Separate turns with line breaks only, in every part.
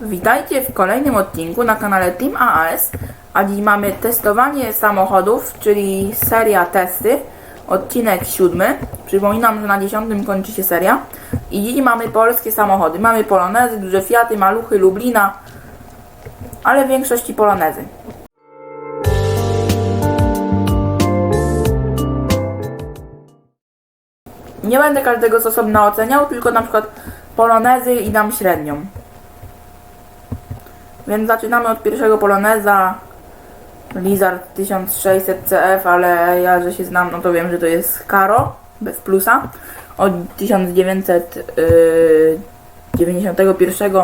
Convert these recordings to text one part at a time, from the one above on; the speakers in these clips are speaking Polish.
Witajcie w kolejnym odcinku na kanale Team AAS, a dziś mamy testowanie samochodów, czyli seria testy, odcinek siódmy. Przypominam, że na dziesiątym kończy się seria. I dziś mamy polskie samochody. Mamy Polonezy, duże Fiaty, Maluchy, Lublina, ale w większości Polonezy. Nie będę każdego z osobna oceniał, tylko na przykład Polonezy i dam średnią. Więc zaczynamy od pierwszego Poloneza. Lizard 1600 CF, ale ja, że się znam, no to wiem, że to jest Caro, bez plusa. Od 1991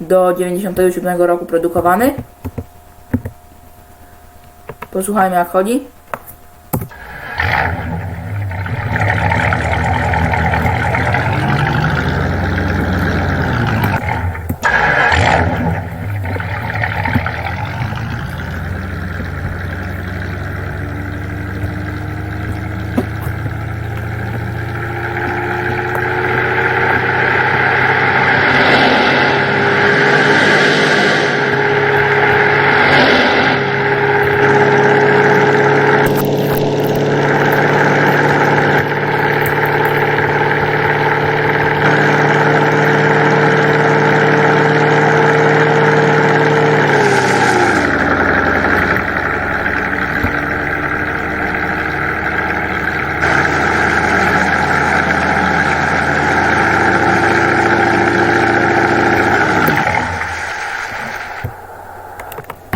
do 97 roku produkowany. Posłuchajmy jak chodzi.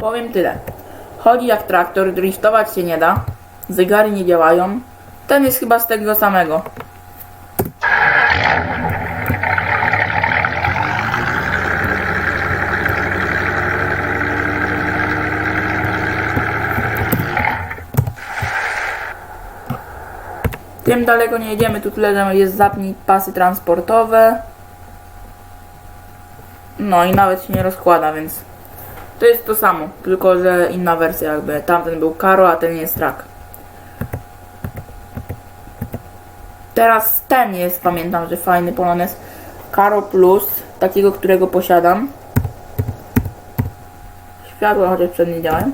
Powiem tyle. Chodzi jak traktor, driftować się nie da, zegary nie działają. Ten jest chyba z tego samego. Tym daleko nie jedziemy, tu tyle, jest zapnij pasy transportowe. No i nawet się nie rozkłada, więc to jest to samo, tylko że inna wersja jakby. Tamten był Karo, a ten jest Track. Teraz ten jest, pamiętam, że fajny Polones Karo Plus, takiego, którego posiadam. Światła chociaż przednie działają.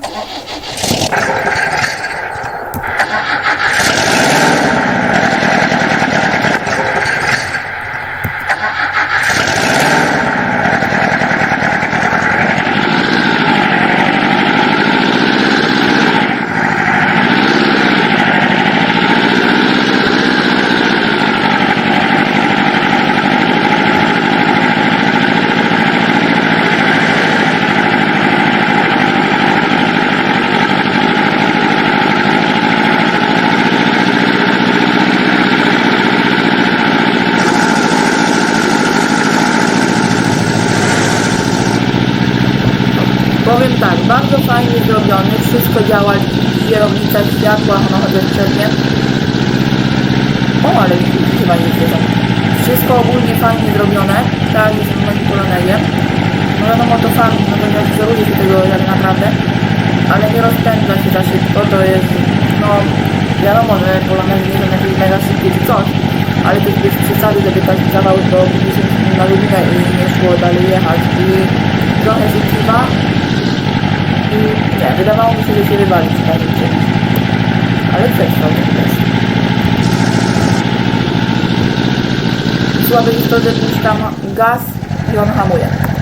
Powiem tak, bardzo fajnie zrobiony, wszystko działa, kierownica, światła, no chociaż przednie. O, ale chyba nie wiedzą. Wszystko ogólnie fajnie zrobione, tak jest w moim polonezie. No wiadomo, to fajnie, no to nie wzoruje się tego tak naprawdę, ale nie rozpędza się za szybko, to jest, no wiadomo, że polonezy nie są jakieś mega szybkie czy coś, ale to jest bez przesady, żeby tak dawał do 50 minut na godzinę i nie szło dalej jechać i trochę się kiwa, i nie, wydawało mi się, że się wywali przy takim czymś. Ale przetrwał ten test. Słabe jest to, że puszczam gaz i on hamuje.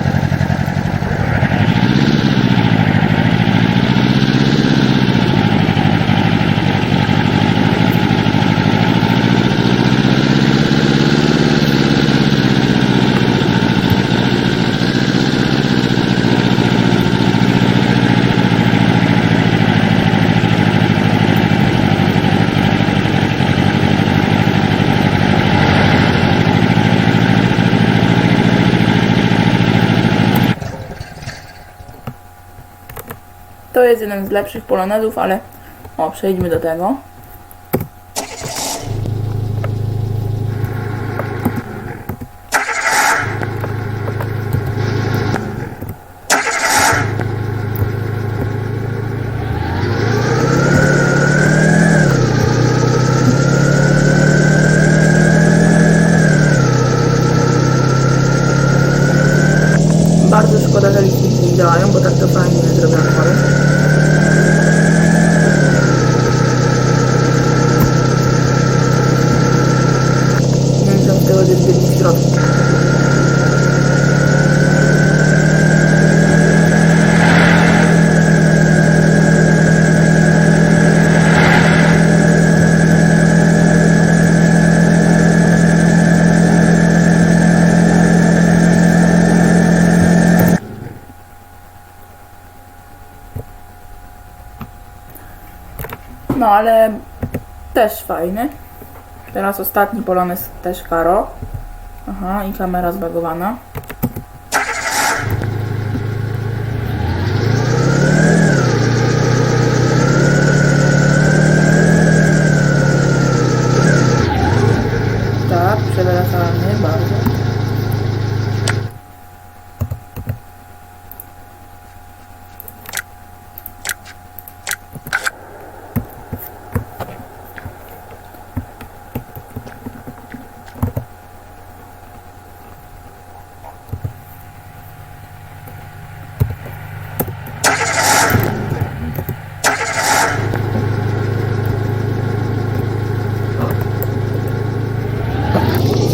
To jest jeden z lepszych polonezów, ale o, przejdźmy do tego. Bardzo szkoda że liczniki nie działają, bo tak to fajnie mamy. Nie wiem, czemu tego jest zbytni w środku. No ale też fajny. Teraz ostatni polonez też karo. Aha, i kamera zbagowana. Tak, przewracamy bardzo.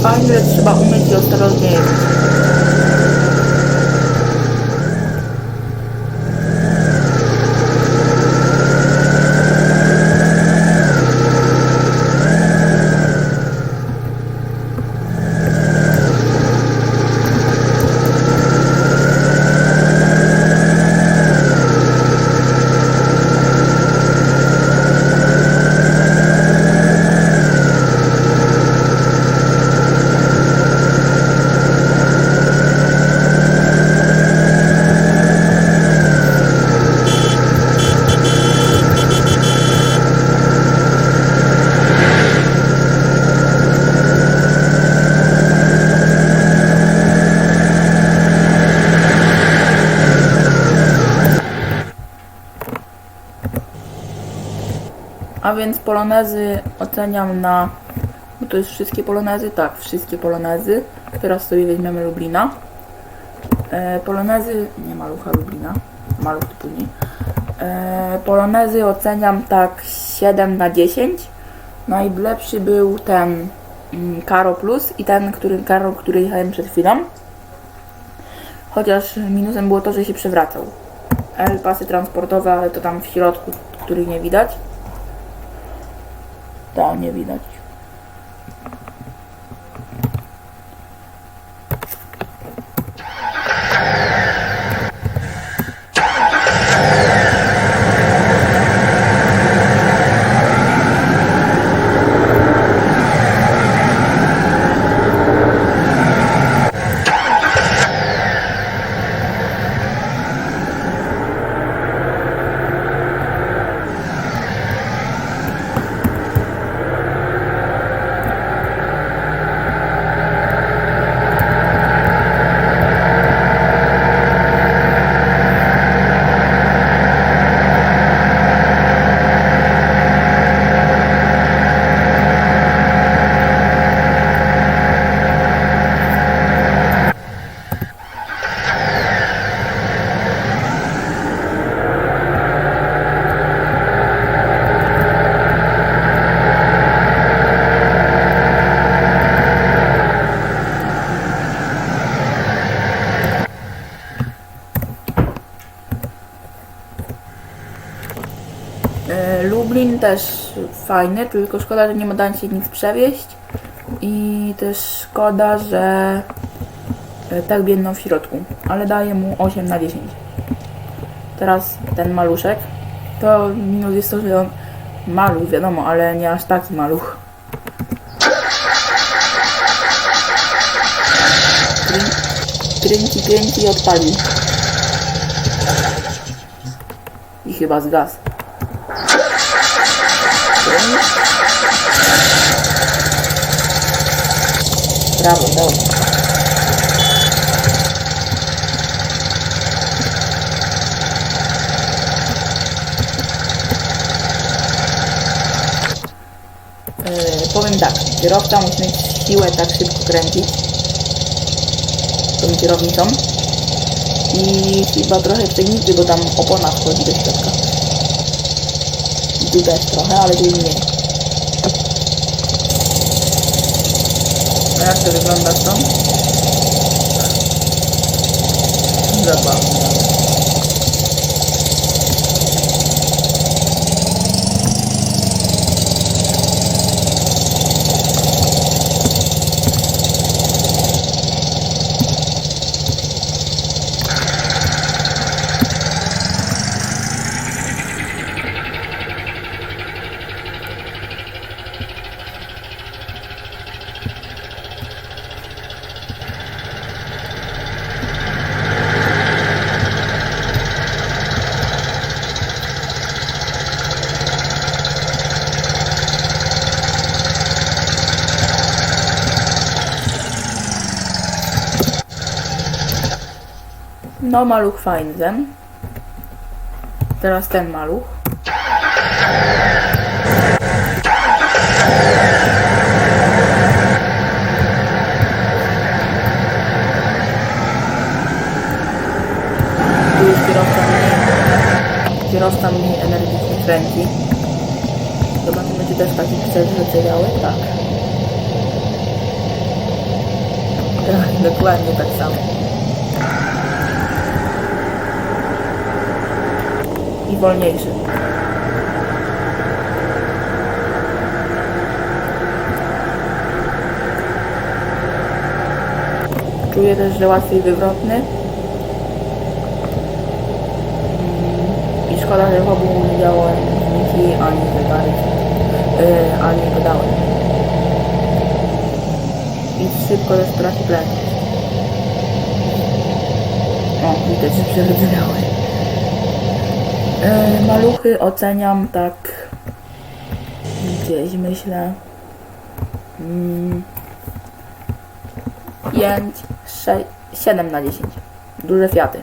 Fajnie, że trzeba umieć i A więc polonezy oceniam na. Bo to jest wszystkie polonezy? Tak, wszystkie polonezy. Teraz sobie weźmiemy Lublina. E, polonezy. Nie malucha Lublina. Maluch to później. E, polonezy oceniam tak 7 na 10. Najlepszy był ten mm, Karo Plus i ten, który, Karo, który jechałem przed chwilą. Chociaż minusem było to, że się przewracał. L pasy transportowe, ale to tam w środku, których nie widać. To nie widać. Lublin też fajny, tylko szkoda, że nie ma da się nic przewieźć. I też szkoda, że e, tak biedną w środku, ale daję mu 8 na 10. Teraz ten maluszek. To minus jest to, że on maluch, wiadomo, ale nie aż taki maluch. Krę- Kręci, kręci i odpalił. I chyba zgasł. Brawo, dobrze. Powiem tak, kierowca musi mieć siłę tak szybko kręcić tą kierownicą. I chyba trochę techniki, bo tam opona wchodzi do środka. Tu też trochę, ale tu mniej. A jak to wygląda stąd? Zabawne. No, maluch fajny ten. Teraz ten maluch. Tu już kierowca mniej, kierowca mniej energii kręci. Zobaczymy, czy też taki działy. Tak. Tak, dokładnie tak samo. I wolniejszy. Czuję też, że łatwiej wywrotny. I szkoda, że w obu nie działałem zniki ani zegary, yy, ani pedały. I szybko też traci prędkość. O, widać, że przewydzielały. E, maluchy oceniam tak gdzieś myślę mm, 5, 6, 7 na 10 duże fiaty.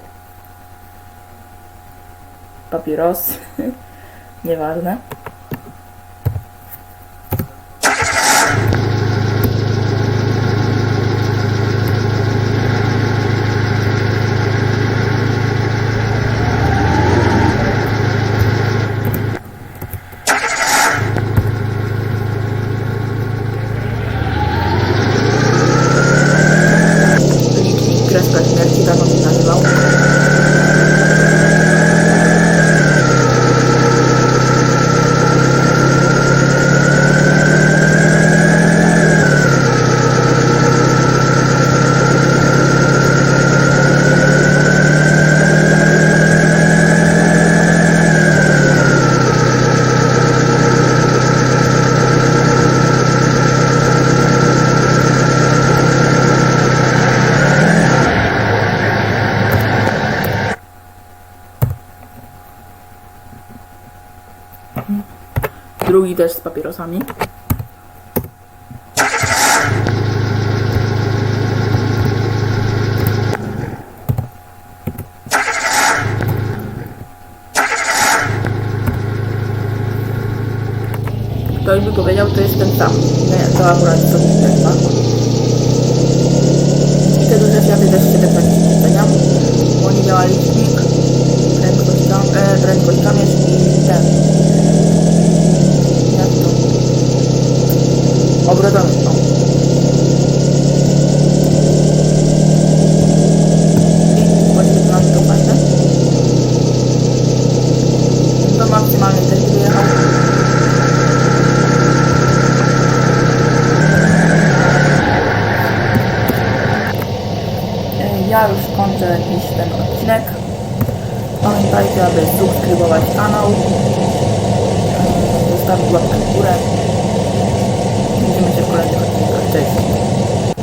Papieros nieważne licznik kreska śmierci tak on się nazywał drugi też z papierosami Ktoś by powiedział, to jest ten sam. Nie, to akurat to jest ten sam. I te duże światy też się tak wyceniam, bo nie działa licznik, prędkość, tam, e, prędkość kamierz i ten. Jak to? Obrotowy, o.